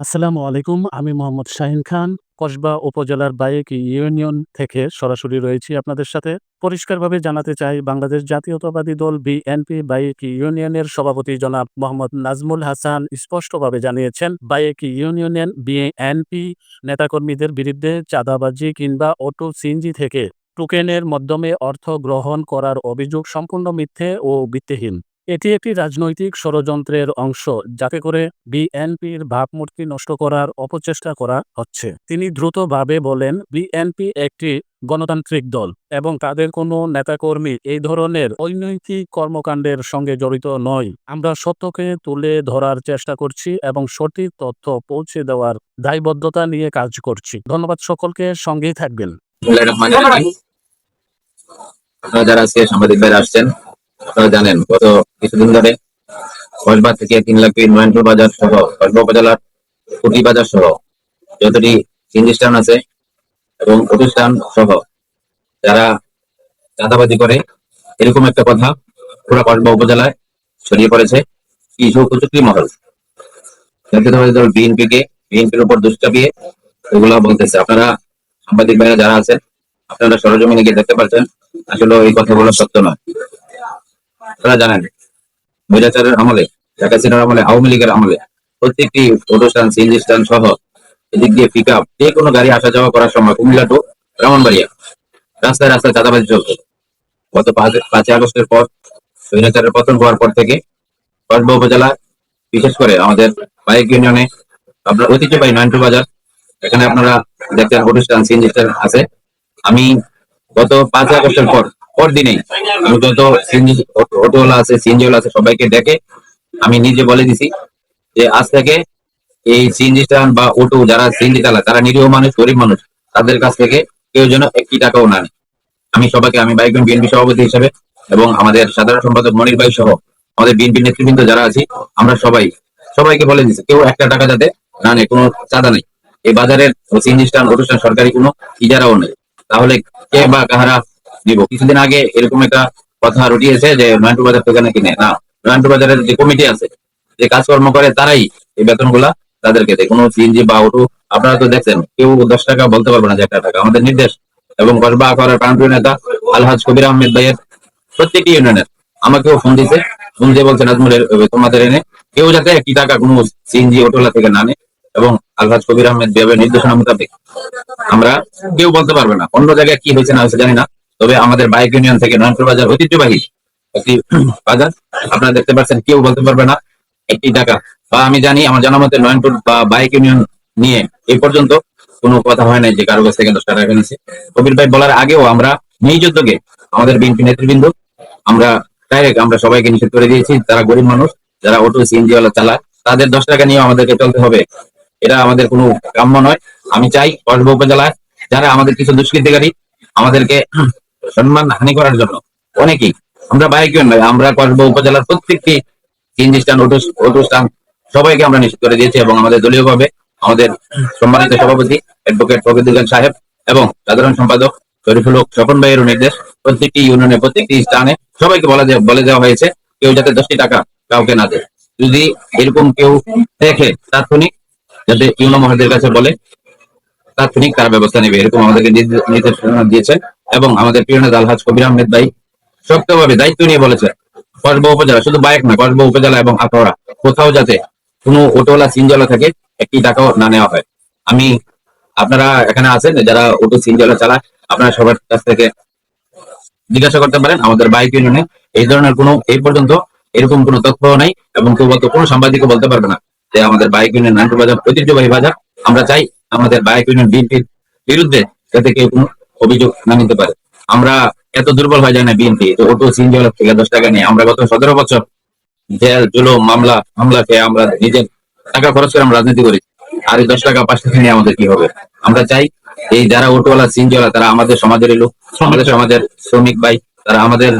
আসসালামু আলাইকুম। আমি মোহাম্মদ শাহীন খান। কসবা উপজেলার বায়েক ইউনিয়ন থেকে সরাসরি রয়েছি আপনাদের সাথে। পরিষ্কারভাবে জানাতে চাই বাংলাদেশ জাতীয়তাবাদী দল বিএনপি বায়েক ইউনিয়নের সভাপতি জনাব মোহাম্মদ নাজমুল হাসান স্পষ্টভাবে জানিয়েছেন, বায়েক ইউনিয়নের বিএনপি নেতাকর্মীদের বিরুদ্ধে চাঁদাবাজি কিংবা অটো সিএনজি থেকে টোকেনের মাধ্যমে অর্থ গ্রহণ করার অভিযোগ সম্পূর্ণ মিথ্যে ও ভিত্তিহীন। এটি একটি রাজনৈতিক ষড়যন্ত্রের অংশ যাতে করে বিএনপির ভাবমূর্তি নষ্ট করার অপচেষ্টা করা হচ্ছে। তিনি দ্রুতভাবে বলেন, বিএনপি একটি গণতান্ত্রিক দল এবং তাদের কোনো নেতাকর্মী এই ধরনের অনৈতিক কর্মকাণ্ডের সঙ্গে জড়িত নয়। আমরা সত্যকে তুলে ধরার চেষ্টা করছি এবং সঠিক তথ্য পৌঁছে দেওয়ার দায়বদ্ধতা নিয়ে কাজ করছি। ধন্যবাদ সকলকে, সঙ্গেই থাকবেন। আপনারা যারা আজকে সাংবাদিক আসছেন আপনারা জানেন, গত কিছুদিন ধরে কসবা থেকে তিন লাখ নয়নপুর বাজার সহ কসবা উপজেলার কুটি বাজার সহ যতটি স্ট্যান্ড আছে এবং প্রতিষ্ঠান সহ যারা চাঁদাবাজি করে, এরকম একটা কথা পুরো কসবা উপজেলায় ছড়িয়ে পড়েছে। কিছু কুচুকরি মহল? বিএনপি কে বিএনপির উপর দুষ চাপিয়ে এগুলা বলতেছে। আপনারা সাংবাদিক ভাইরা যারা আছেন, আপনারা সরজমিনে গিয়ে দেখতে পাচ্ছেন আসলে এই কথাগুলো সত্য নয়। আপনারা জানেন বৈরাচারের আমলে ঢাকা আমলে, আওয়ামী লীগের আমলে প্রত্যেকটি প্রতিষ্ঠান, সিএনজি স্ট্যান্ড সহ এদিক দিয়ে পিক আপ যে কোনো গাড়ি আসা যাওয়া করার সময় কুমিল্লা টু ব্রাহ্মণবাড়িয়া। রাস্তায় রাস্তায় চাঁদাবাজি চলছে গত পাঁচ- পাঁচই আগস্টের পর স্বৈরাচারের পতন হওয়ার পর থেকে কসবা উপজেলা বিশেষ করে আমাদের বাইক ইউনিয়নে, আপনার ঐতিহ্যবাহী নয়নটু বাজার, এখানে আপনারা দেখতেন প্রতিষ্ঠান, সিএনজি আছে। আমি গত পাঁচ আগস্টের পর পর দিনেই আমি অটোওয়ালা আছে সিএনজি ওয়ালা আছে, সবাইকে ডেকে আমি নিজে বলে দিছি যে আজ থেকে এই সিএনজি স্ট্যান্ড বা অটো যারা সিএনজি চালায়, তারা নিরীহ মানুষ, গরিব মানুষ, তাদের কাছ থেকে কেউ যেন একটি টাকাও না নেয়। আমি সবাইকে, আমি বাইকন বিএনপি সভাপতি হিসেবে এবং আমাদের সাধারণ সম্পাদক মনির ভাই সহ আমাদের বিএনপি নেতৃবৃন্দ যারা আছি, আমরা সবাই, সবাইকে বলে দিচ্ছি কেউ একটা টাকা যাতে না নেই কোনো চাঁদা নেই। এই বাজারের সিএনজি স্ট্যান্ড অনুষ্ঠান সরকারি কোনো ইজারাও নেই। তাহলে কে বা কাহারা নিব কিছুদিন আগে এরকম একটা কথা রটিয়েছে যে নয়নটু বাজার থেকে নাকি নেয় না নয়নটু বাজারের যে কমিটি আছে, যে কাজকর্ম করে, তারাই এই বেতনগুলা তাদেরকে দেয়। কোনো সিএনজি বা অটো আপনারা তো দেখছেন, কেউ দশ টাকা বলতে পারবে না যে একটা টাকা। আমাদের নির্দেশ এবং কসবা করার প্রাণপ্রিয় নেতা আলহাজ কবির আহমেদ ভাইয়ের প্রত্যেকটি ইউনিয়নের আমাকেও ফোন দিছে ফোন দিয়ে বলছে, নাজমুলের তোমাদের এনে কেউ যাতে একটি টাকা কোনো সিএনজি অটোলা থেকে না নেয় এবং আলহাজ কবির আহমেদ বিহাবের নির্দেশনা মোতাবেক আমরা কেউ বলতে পারবে না। অন্য জায়গায় কি হয়েছে না হয়েছে জানি না। তবে আমাদের বাইক ইউনিয়ন থেকে নয়নপুর বাজার ঐতিহ্যবাহী একটি বাজার। আপনারা দেখতে পাচ্ছেন, কেউ বলতে পারবে না, একটি টাকা বা আমি জানি, আমার জানা মতে নয়নপুর বা বাইক ইউনিয়ন নিয়ে এই পর্যন্ত কোনো কথা হয় নাই যে কারও কাছ থেকে দশ টাকা নিয়েছে কবির ভাই বলার আগেও আমরা নিজ উদ্যোগে আমাদের বিএনপি নেতৃবৃন্দ, আমরা ডাইরেক্ট আমরা সবাইকে নিষেধ করে দিয়েছি, যারা গরিব মানুষ, যারা অটো সিএনজি ওয়ালা চালায় তাদের দশ টাকা নিয়ে আমাদেরকে চলতে হবে। এটা আমাদের কোনো কাম্য নয়। আমি চাই কসবা উপজেলায় যারা আমাদের কিছু দুষ্কৃতিকারী আমাদেরকে সম্মান হানি করার জন্য। অনেকেই। আমরা বাইক নয় আমরা কসবা উপজেলার প্রত্যেকটি সিএনজি স্ট্যান্ড অটো অটো সবাইকে আমরা নিষেধ করে দিয়েছি এবং আমাদের দলীয় ভাবে আমাদের সম্মানিত সভাপতি অ্যাডভোকেট ফকিদুল সাহেব এবং সাধারণ সম্পাদক শরীফুল হক স্বপন ভাইয়েরও নির্দেশ, প্রত্যেকটি ইউনিয়নে প্রত্যেকটি স্থানে সবাইকে বলা বলে দেওয়া হয়েছে, কেউ যাতে দশটি টাকা কাউকে না দেয়। যদি এরকম কেউ দেখে তাৎক্ষণিক, যাতে ইউনো মহোদয়ের কাছে বলে, তাৎক্ষণিক তার ব্যবস্থা নেবে। এরকম আমাদেরকে নির্দেশনা দিয়েছেন। এবং আমাদের প্রিয় নেতা আলহাজ কবির আহমেদ ভাই শক্তভাবে দায়িত্ব নিয়ে বলেছে, কসবা উপজেলা, শুধু বাইক না, কসবা উপজেলা এবং আখাউড়া কোথাও যাতে কোনো অটোওয়ালা সিনজলা থাকে, একটি টাকাও না নেওয়া হয়। আমি, আপনারা এখানে আছেন, যারা অটো সিনজলা চালায়, আপনারা সবার কাছ থেকে জিজ্ঞাসা করতে পারেন আমাদের বাইক ইউনিয়নে। এই ধরনের কোনো, এই পর্যন্ত এরকম কোনো তথ্য নাই এবং কেউ বলতে কোনো সাংবাদিকও বলতে পারবে না যে আমাদের বাইক ইউনিয়ন নান্টুর বাজার ঐতিহ্যবাহী বাজার। আমরা চাই আমাদের বাইক ইউনিয়ন বিএনপির বিরুদ্ধে যাতে কেউ কোনো অভিযোগ না নিতে পারে। আমরা এত দুর্বল হয়ে যায় না বিএনপি তো অটো সিনজলা থেকে দশ টাকা নিয়ে আমরা গত সতেরো বছর জেল জুলুম মামলা মামলা খেয়ে আমরা নিজের টাকা খরচ করে আমরা রাজনীতি করি আর এই দশ টাকা পাঁচ টাকা নিয়ে আমাদের কি হবে? আমরা চাই এই যারা অটোওয়ালা সিনজলা তারা আমাদের সমাজের লোক আমাদের সমাজের শ্রমিক ভাই তারা আমাদের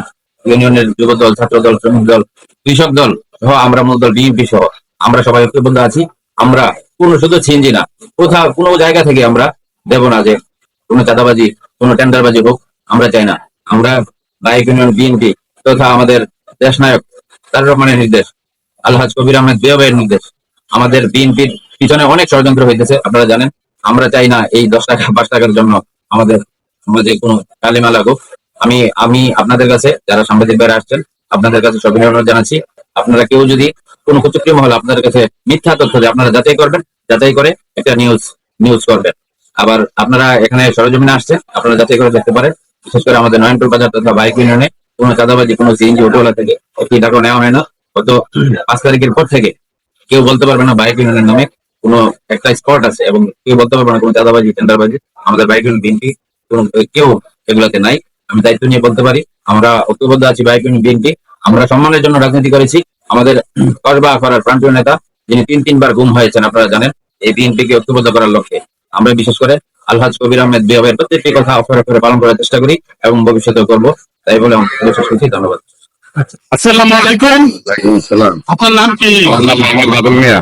ইউনিয়নের যুব দল ছাত্র দল শ্রমিক দল কৃষক দল সহ আমরা মূল দল বিএনপি সহ। আমরা সবাই ঐক্যবদ্ধ আছি। আমরা কোনো শুধু ছিনজি না কোথাও কোনো জায়গা থেকে আমরা দেব না যে কোনো চাঁদাবাজি কোনো টেন্ডারবাজি হোক, আমরা চাই না। আমরা বাইক ইউনিয়ন বিএনপি তথা আমাদের দেশ নায়ক তার রহমানের নির্দেশ আলহাজ কবির আহমেদ বিয়াবের নির্দেশ। আমাদের বিএনপির পিছনে অনেক ষড়যন্ত্র হইতেছে, আপনারা জানেন। আমরা চাই না এই দশ টাকা, পাঁচ টাকার জন্য আমাদের সমাজে কোনো কালিমা লাগুক আমি আমি আপনাদের কাছে, যারা সাংবাদিক ভাইরা আসছেন, আপনাদের কাছে সবিনয় জানাচ্ছি। আপনারা কেউ যদি কোনো কুচক্রিয় মহল আপনাদের কাছে মিথ্যা তথ্য আপনারা যাচাই করবেন, যাচাই করে একটা নিউজ নিউজ করবেন। আবার আপনারা এখানে সরজমিনে আসছেন, আপনারা যাতে করে দেখতে পারেন। বিশেষ করে আমাদের নয়নপুর বাজার তথা বাইক ইউনিয়নে কোনো চাঁদাবাজি, কোনো সিএনজি অটোওয়ালা থেকে একটি টাকা নেওয়া হয় না। গত পাঁচ তারিখের পর থেকে কেউ বলতে পারবে না বাইক ইউনিয়নের নামে কোনো একটা স্পট আছে এবং কেউ বলতে পারবে না কোনো চাঁদাবাজি, টেন্ডারবাজি। আমাদের বাইক ইউনিয়ন বিএনপি কোনো কেউ এগুলোতে নাই। আমি দায়িত্ব নিয়ে বলতে পারি, আমরা ঐক্যবদ্ধ আছি বাইক ইউনিয়ন বিএনপি। আমরা সম্মানের জন্য রাজনীতি করেছি। আমাদের কসবা করার প্রান্তীয় নেতা, যিনি তিন তিনবার গুম হয়েছেন, আপনারা জানেন, এই বিএনপিকে ঐক্যবদ্ধ করার লক্ষ্যে। আমরা বিশেষ করে আলহাজ কবির আহমেদ বিহাবের প্রত্যেকটি কথা অফার অফারে পালন করার চেষ্টা করি এবং ভবিষ্যতেও করব। তাই বলে শেষ করছি ধন্যবাদ। আসসালামু আলাইকুম। আপনার নাম কি? নাম মোহাম্মদ বাদল মিয়া।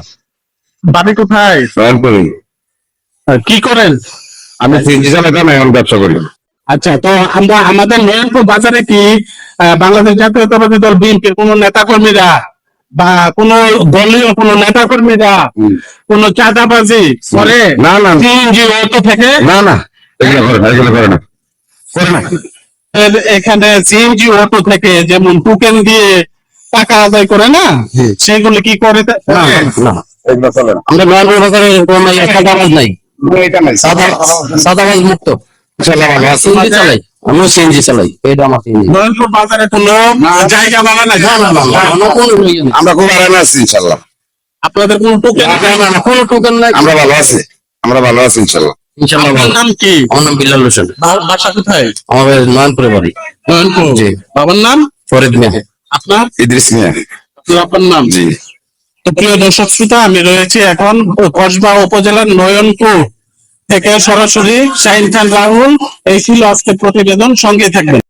বাড়ি কোথায়? কি করেন? আমি এখন ব্যবসা করি। আচ্ছা তো আমরা আমাদের নয়নপুর বাজারে কি আহ, বাংলাদেশ জাতীয়তাবাদী দল বিএনপির কোন নেতা কর্মীরা বা কোন দলীয় কোন নেতা কর্মীরা কোন চাঁদাবাজি করে না না সিএনজি অটো থেকে? না না। এগুলো করে না করে না। করে না। এর এখানে সিএনজি অটো থেকে যেমন টোকেন দিয়ে টাকা আদায় করে না সেগুলো কি করে না চলে আমরা কোনো সাদাবাজ নাই। সাদা সাদাবাজ মুক্ত। চালা চালাই আমিও সিএনজি চালাই। এটা আমার সিএনজি নয়নপুর বাজারে কোনো জায়গা বাবা না আমরা খুব আরামে আছি ইনশাল্লাহ। আপনাদের কোন টোকেন কোনো টোকেন নাই। আমরা ভালো আছি। আমরা ভালো আছি ইনশাল্লাহ। ইনশাল্লাহ নাম কি? আমার নাম বিল্লাল হোসেন বাসা কোথায়? আমাদের নয়নপুরে বাড়ি। নয়নপুর। জি। বাবার নাম? ফরিদ মিয়া। আপনার? ইদ্রিস মিয়া। আপনার নাম? জি। তো প্রিয় দর্শক শ্রোতা আমি রয়েছি এখন কসবা উপজেলার নয়নপুর। থেকে সরাসরি শাহিন খান রাহুল এই ছিল আজকের প্রতিবেদন সঙ্গে থাকবেন।